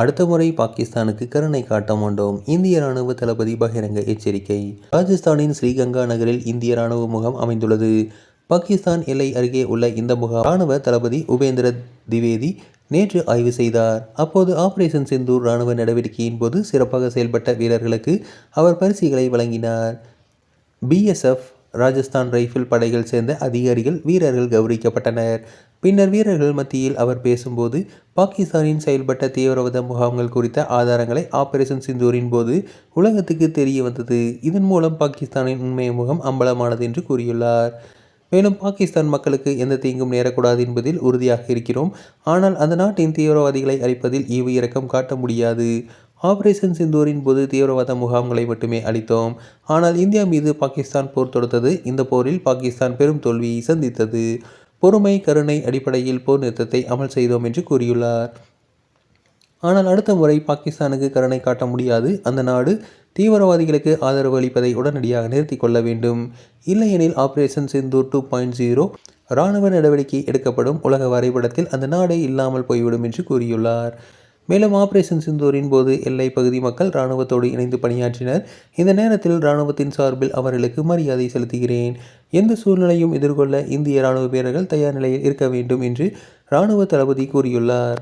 அடுத்த முறை பாகிஸ்தானுக்கு கருணை காட்ட மாட்டோம். இந்திய ராணுவ தளபதி பகிரங்க எச்சரிக்கை. ராஜஸ்தானின் ஸ்ரீகங்கா நகரில் இந்திய ராணுவ முகாம் அமைந்துள்ளது. பாகிஸ்தான் எல்லை அருகே உள்ள இந்த முகாம் ராணுவ தளபதி உபேந்திர திவேதி நேற்று ஆய்வு செய்தார். அப்போது ஆபரேஷன் சிந்தூர் ராணுவ நடவடிக்கையின் போது சிறப்பாக செயல்பட்ட வீரர்களுக்கு அவர் பரிசுகளை வழங்கினார். பிஎஸ்எஃப் ராஜஸ்தான் ரைஃபிள் படைகள் சேர்ந்த அதிகாரிகள் வீரர்கள் கௌரவிக்கப்பட்டனர். பின்னர் வீரர்கள் மத்தியில் அவர் பேசும்போது பாகிஸ்தானின் செயல்பட்ட தீவிரவாத முகாம்கள் குறித்த ஆதாரங்களை ஆபரேஷன் சிந்தூரின் போது உலகத்துக்கு தெரிய வந்தது. இதன் மூலம் பாகிஸ்தானின் உண்மை முகம் அம்பலமானது என்று கூறியுள்ளார். மேலும் பாகிஸ்தான் மக்களுக்கு எந்த தீங்கும் நேரக்கூடாது என்பதில் உறுதியாக இருக்கிறோம். ஆனால் அந்த நாட்டின் தீவிரவாதிகளை அழிப்பதில் ஈவு இரக்கம் காட்ட முடியாது. ஆபரேஷன் சிந்தூரின் போது தீவிரவாத முகாம்களை மட்டுமே அளித்தோம். ஆனால் இந்தியா மீது பாகிஸ்தான் போர் தொடுத்தது. இந்த போரில் பாகிஸ்தான் பெரும் தோல்வியை சந்தித்தது. பொறுமை கருணை அடிப்படையில் போர் நிறுத்தத்தை அமல் செய்தோம் என்று கூறியுள்ளார். ஆனால் அடுத்த முறை பாகிஸ்தானுக்கு கருணை காட்ட முடியாது. அந்த நாடு தீவிரவாதிகளுக்கு ஆதரவு அளிப்பதை உடனடியாக நிறுத்தி கொள்ள வேண்டும். இல்லையெனில் operation Sindoor two point zero இராணுவ நடவடிக்கை எடுக்கப்படும். உலக வரைபடத்தில் அந்த நாடே இல்லாமல் போய்விடும் என்று கூறியுள்ளார். மேலும் ஆபரேஷன் சிந்தூரின் போது எல்லை பகுதி மக்கள் இராணுவத்தோடு இணைந்து பணியாற்றினர். இந்த நேரத்தில் இராணுவத்தின் சார்பில் அவர்களுக்கு மரியாதை செலுத்துகிறேன். எந்த சூழ்நிலையும் எதிர்கொள்ள இந்திய இராணுவ வீரர்கள் தயார் நிலையில் இருக்க வேண்டும் என்று இராணுவ தளபதி கூறியுள்ளார்.